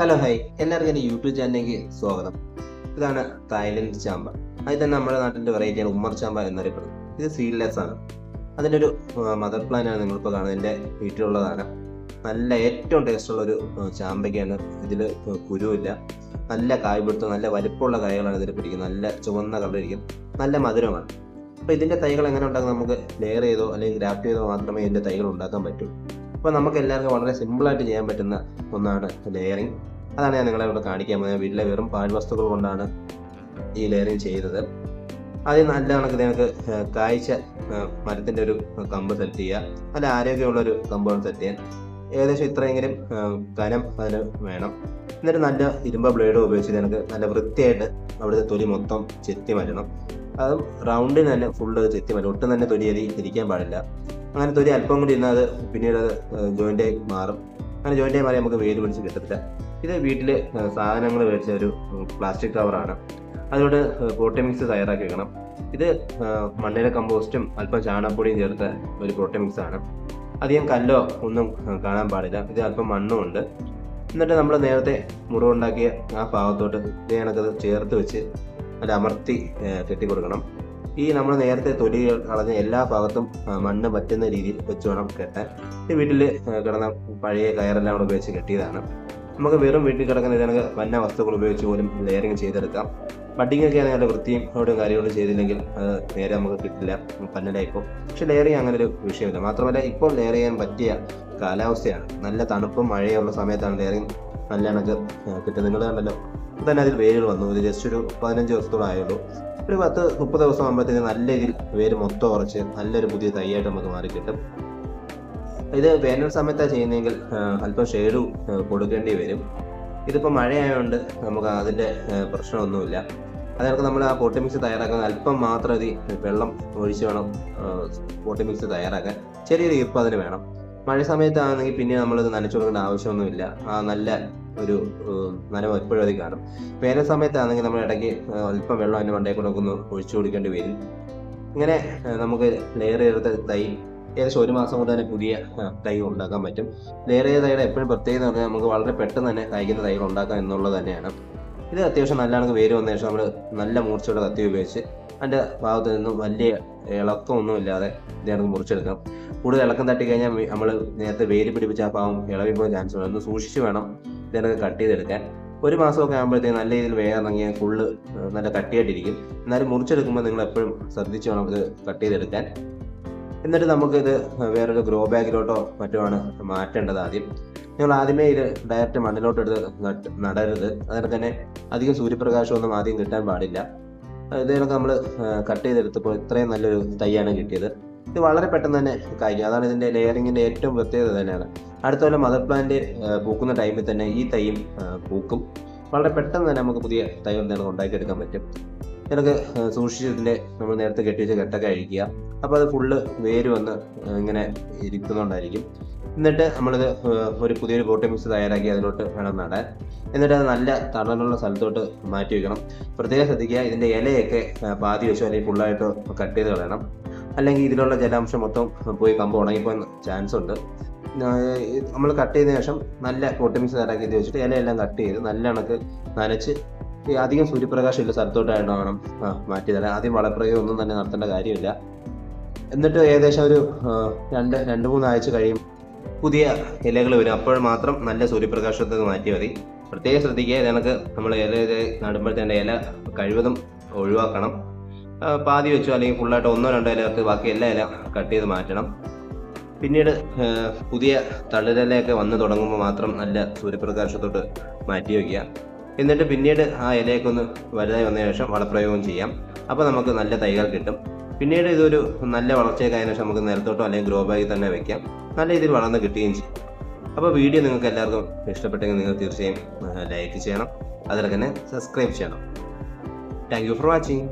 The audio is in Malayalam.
ഹലോ ഹൈ എല്ലാവർക്കും എന്റെ യൂട്യൂബ് ചാനലിലേക്ക് സ്വാഗതം. ഇതാണ് തായ്ലൻഡ് ചാമ്പ. അതിൽ തന്നെ നമ്മുടെ നാട്ടിന്റെ വെറൈറ്റിയാണ് ഉമ്മർ ചാമ്പ എന്നറിയപ്പെടുന്നത്. ഇത് സീഡ്ലെസ് ആണ്. അതിന്റെ ഒരു മദർ പ്ലാനാണ് നിങ്ങളിപ്പോൾ കാണുന്നത്. എന്റെ വീട്ടിലുള്ളതാണ്. നല്ല ഏറ്റവും ടേസ്റ്റുള്ള ഒരു ചാമ്പയ്ക്കാണ്. ഇതിൽ കുരുവില്ല. നല്ല കായ് പിടുത്തം നല്ല വലിപ്പമുള്ള കായകളാണ് ഇതിൽ പിടിക്കുന്നത്. നല്ല ചുവന്ന കളറിരിക്കും. നല്ല മധുരമാണ്. അപ്പോൾ ഇതിന്റെ തൈകൾ എങ്ങനെ ഉണ്ടാകും നമുക്ക് ലെയർ ചെയ്തോ അല്ലെങ്കിൽ ഗ്രാഫ്റ്റ് ചെയ്തോ മാത്രമേ ഇതിന്റെ തൈകൾ ഉണ്ടാക്കാൻ പറ്റൂ. അപ്പോൾ നമുക്ക് എല്ലാവർക്കും വളരെ സിമ്പിളായിട്ട് ചെയ്യാൻ പറ്റുന്ന ഒന്നാണ് ലെയറിങ് അതാണ് ഞാൻ നിങ്ങളെ ഇവിടെ കാണിക്കാൻ പോകുന്നത്. വീട്ടിലെ വെറും പാഴ്വസ്തുക്കൾ കൊണ്ടാണ് ഈ ലെയറിങ് ചെയ്തത്. ആദ്യം നല്ല കണക്ക് നിങ്ങൾക്ക് കാഴ്ച മരത്തിന്റെ ഒരു കമ്പ് സെറ്റ് ചെയ്യുക നല്ല ആരോഗ്യമുള്ള ഒരു കമ്പാണ് സെറ്റ് ചെയ്യാൻ ഏകദേശം ഇത്രയെങ്കിലും കനം അതിന് വേണം. എന്നിട്ട് നല്ല ഇരുമ്പ ബ്ലേഡ് ഉപയോഗിച്ച് നിങ്ങൾക്ക് നല്ല വൃത്തിയായിട്ട് അവിടുത്തെ തൊലി മൊത്തം ചെത്തി മാറ്റണം. അതും റൗണ്ടിന് തന്നെ ഫുള്ള് ചെത്തി മരണം ഒട്ടും തന്നെ തൊലി ഇരിക്കാൻ പാടില്ല. അങ്ങനെ തൊലി അല്പം കൂടി ഇരുന്നാൽ അത് പിന്നീട് അത് ജോയിന്റായി മാറും. അങ്ങനെ ജോയിന്റായി മാറി നമുക്ക് വേര് പിടിച്ച് കിട്ടത്തില്ല. ഇത് വീട്ടിൽ സാധനങ്ങൾ മേടിച്ച ഒരു പ്ലാസ്റ്റിക് കവറാണ് അതുകൊണ്ട് പ്രോട്ടീൻ മിക്സ് തയ്യാറാക്കി വെക്കണം. ഇത് മണ്ണിലെ കമ്പോസ്റ്റും അല്പം ചാണകപ്പൊടിയും ചേർത്ത ഒരു പ്രോട്ടീൻ മിക്സ് ആണ്. അധികം കല്ലോ ഒന്നും കാണാൻ പാടില്ല. ഇത് അല്പം മണ്ണും ഉണ്ട്. എന്നിട്ട് നമ്മൾ നേരത്തെ മുറിവുണ്ടാക്കിയ ആ ഭാഗത്തോട്ട് ഇതേ കണക്കത് ചേർത്ത് വെച്ച് അത് അമർത്തി കെട്ടി കൊടുക്കണം ഈ നമ്മൾ നേരത്തെ തൊലി കളഞ്ഞ എല്ലാ ഭാഗത്തും മണ്ണ് പറ്റുന്ന രീതിയിൽ വെച്ച് വേണം കെട്ടാൻ. ഈ വീട്ടിൽ കിടന്ന പഴയ കയറെല്ലാം കൂടെ ഉപയോഗിച്ച് കെട്ടിയതാണ്. നമുക്ക് വെറും വീട്ടിൽ കിടക്കുന്ന ഇതാണെങ്കിൽ വന്ന വസ്തുക്കൾ ഉപയോഗിച്ച് പോലും ലെയറിങ് ചെയ്തെടുക്കാം. ബഡിങ് ഒക്കെ ആണെങ്കിൽ നല്ല വൃത്തിയും അവിടെ കാര്യങ്ങളും ചെയ്തില്ലെങ്കിൽ അത് നേരെ നമുക്ക് കിട്ടില്ല പന്നലായിപ്പോൾ പക്ഷെ ലെയറിങ് അങ്ങനെ ഒരു വിഷയമില്ല. മാത്രമല്ല ഇപ്പോൾ ലെയർ ചെയ്യാൻ പറ്റിയ കാലാവസ്ഥയാണ്. നല്ല തണുപ്പും മഴയുള്ള സമയത്താണ് ലെയറിങ് നല്ല കണക്ക് കിട്ടുന്നത്. നിങ്ങൾ കണ്ടല്ലോ തന്നെ അതിൽ വേരുകൾ വന്നു. ഇത് ജസ്റ്റ് ഒരു പതിനഞ്ച് ദിവസത്തോളം ആയുള്ളൂ. ഒരു പത്ത് മുപ്പത് ദിവസം ആകുമ്പോഴത്തേക്ക് നല്ല രീതിയിൽ വേര് മൊത്തം ഉറച്ച് നല്ലൊരു പുതിയ തൈയായിട്ട് നമുക്ക് മാറി കിട്ടും. ഇത് വേനൽ സമയത്താണ് ചെയ്യുന്നതെങ്കിൽ അല്പം ഷെയ്ഡ് കൊടുക്കേണ്ടി വരും. ഇതിപ്പോൾ മഴയായതുകൊണ്ട് നമുക്ക് അതിന്റെ പ്രശ്നമൊന്നുമില്ല. അതിനൊക്കെ നമ്മൾ ആ പോട്ടി മിക്സ് തയ്യാറാക്കാൻ അല്പം മാത്രം ഇത് വെള്ളം ഒഴിച്ച് വേണം പോട്ടി മിക്സ് തയ്യാറാക്കാൻ. ചെറിയൊരു ഈർപ്പം അതിന് വേണം. മഴ സമയത്താണെങ്കിൽ പിന്നെ നമ്മളിത് നനച്ചു കൊടുക്കേണ്ട ആവശ്യമൊന്നുമില്ല. ആ നല്ല ഒരു നനവ് എപ്പോഴും അത് കാണും. വേനൽ സമയത്താണെങ്കിൽ നമ്മൾ ഇടയ്ക്ക് അല്പം വെള്ളം അതിന്റെ മണ്ടയിൽ കൂടെ ഒന്ന് ഒഴിച്ചു കൊടുക്കേണ്ടി വരും. ഇങ്ങനെ നമുക്ക് ലെയർ ചെയ്ത തൈ ഏകദേശം ഒരു മാസം കൊണ്ട് തന്നെ പുതിയ തൈ ഉണ്ടാക്കാൻ പറ്റും. ലെയർ ചെയ്ത തൈയുടെ എപ്പോഴും പ്രത്യേകത പറഞ്ഞാൽ നമുക്ക് വളരെ പെട്ടെന്ന് തന്നെ കായ്ക്കുന്ന തൈകൾ ഉണ്ടാക്കാം എന്നുള്ളത് തന്നെയാണ്. ഇത് അത്യാവശ്യം നല്ല കണക്ക് വേര് വന്ന ശേഷം നമ്മൾ നല്ല മൂർച്ചയുടെ കത്തി ഉപയോഗിച്ച് അതിന്റെ ഭാഗത്ത് നിന്നും വലിയ ഇളക്കമൊന്നും ഇല്ലാതെ ഇത് മുറിച്ചെടുക്കാം. കൂടുതൽ ഇളക്കം തട്ടി കഴിഞ്ഞാൽ നമ്മൾ നേരത്തെ വേര് പിടിപ്പിച്ച ആ പാവം ഇളവി പോകാൻ ചാൻസ് ഉണ്ട്. ഒന്ന് സൂക്ഷിച്ച് വേണം. ഇതിനൊക്കെ കട്ട് ചെയ്തെടുക്കാൻ ഒരു മാസമൊക്കെ ആകുമ്പോഴത്തേക്ക് നല്ല രീതിയിൽ വേഗം ഫുള്ള് നല്ല കട്ടിയായിട്ടിരിക്കും. എന്നാലും മുറിച്ചെടുക്കുമ്പോൾ നിങ്ങൾ എപ്പോഴും ശ്രദ്ധിച്ച് വേണം ഇത് കട്ട് ചെയ്തെടുക്കാൻ. എന്നിട്ട് നമുക്കിത് വേറൊരു ഗ്രോ ബാഗിലോട്ടോ മറ്റോ ആണ് മാറ്റേണ്ടത് ആദ്യം. നിങ്ങൾ ആദ്യമേ ഇത് ഡയറക്റ്റ് മണ്ണിലോട്ട് എടുത്ത് നടരുത്. അതിന് തന്നെ അധികം സൂര്യപ്രകാശമൊന്നും ആദ്യം കിട്ടാൻ പാടില്ല. ഇതിനൊക്കെ നമ്മൾ കട്ട് ചെയ്തെടുത്തപ്പോൾ ഇത്രയും നല്ലൊരു തൈയാണ് കിട്ടിയത്. ഇത് വളരെ പെട്ടെന്ന് തന്നെ കായ്ക്കും. അതാണ് ഇതിന്റെ ലെയറിങ്ങിന്റെ ഏറ്റവും പ്രത്യേകത തന്നെയാണ്. അടുത്ത കൊല്ലം മദർ പ്ലാന്റ് പൂക്കുന്ന ടൈമിൽ തന്നെ ഈ തൈയും പൂക്കും. വളരെ പെട്ടെന്ന് തന്നെ നമുക്ക് പുതിയ തൈ എന്തെങ്കിലും ഉണ്ടാക്കിയെടുക്കാൻ പറ്റും. ഇതിനൊക്കെ സൂക്ഷിച്ചതിന്റെ നമ്മൾ നേരത്തെ കെട്ടിവെച്ച കെട്ടൊക്കെ അഴിക്കുക. അപ്പോൾ അത് ഫുള്ള് വേര് വന്ന് ഇങ്ങനെ ഇരിക്കുന്നുണ്ടായിരിക്കും. എന്നിട്ട് നമ്മളിത് ഒരു പുതിയൊരു പോട്ടി മിക്സ് തയ്യാറാക്കി അതിലോട്ട് വേണം നടാൻ. എന്നിട്ട് അത് നല്ല തണലുള്ള സ്ഥലത്തോട്ട് മാറ്റി വെക്കണം. പ്രത്യേകം ശ്രദ്ധിക്കുക ഇതിന്റെ ഇലയൊക്കെ പാതി വെച്ചോ അല്ലെങ്കിൽ ഫുള്ളായിട്ടോ കട്ട് ചെയ്ത് കളയണം. അല്ലെങ്കിൽ ഇതിലുള്ള ജലാംശം മൊത്തം പോയി കമ്പ് ഉണങ്ങിപ്പോകാൻ ചാൻസ് ഉണ്ട്. നമ്മൾ കട്ട് ചെയ്തതിനു ശേഷം നല്ല കോട്ടിമിക്സ് തയ്യാറാക്കി ഇത് വെച്ചിട്ട് ഇലയെല്ലാം കട്ട് ചെയ്ത് നല്ല കണക്ക് നനച്ച് ഈ അധികം സൂര്യപ്രകാശം ഇല്ല സ്ഥലത്തോട്ടായിട്ട് വേണം ആ, മാറ്റി തരാൻ ആദ്യം വളപ്രയോഗം ഒന്നും തന്നെ നടത്തേണ്ട കാര്യമില്ല. എന്നിട്ട് ഏകദേശം ഒരു രണ്ട് രണ്ട് മൂന്ന് ആഴ്ച കഴിയും പുതിയ ഇലകൾ വരും. അപ്പോൾ മാത്രം നല്ല സൂര്യപ്രകാശത്തേക്ക് മാറ്റി മതി. പ്രത്യേകം ശ്രദ്ധിക്കുക. ഇതിനക്ക് നമ്മൾ ഇല നടുമ്പോഴത്തേന്റെ ഇല കഴിവതും ഒഴിവാക്കണം. പാതി വെച്ചോ അല്ലെങ്കിൽ ഫുള്ളായിട്ട് ഒന്നോ രണ്ടോ ഇല ചേർത്ത് ബാക്കി എല്ലാ ഇല കട്ട് ചെയ്ത് മാറ്റണം. പിന്നീട് പുതിയ തളിരലയൊക്കെ വന്ന് തുടങ്ങുമ്പോൾ മാത്രം നല്ല സൂര്യപ്രകാശത്തോട്ട് മാറ്റി വയ്ക്കുക എന്നിട്ട് പിന്നീട് ആ ഇലയൊക്കെ ഒന്ന് വലുതായി വന്ന ശേഷം വളപ്രയോഗം ചെയ്യാം. അപ്പോൾ നമുക്ക് നല്ല തൈകൾ കിട്ടും. പിന്നീട് ഇതൊരു നല്ല വളർച്ചയൊക്കെ ആയതിനു ശേഷം നമുക്ക് നിലത്തോട്ടോ അല്ലെങ്കിൽ ഗ്രോ ബാഗിൽ തന്നെ വെക്കാം. നല്ല രീതിയിൽ വളർന്ന് കിട്ടുകയും ചെയ്യും. അപ്പോൾ വീഡിയോ നിങ്ങൾക്ക് എല്ലാവർക്കും ഇഷ്ടപ്പെട്ടെങ്കിൽ നിങ്ങൾ തീർച്ചയായും ലൈക്ക് ചെയ്യണം. അതുപോലെ തന്നെ സബ്സ്ക്രൈബ് ചെയ്യണം. Thank you for watching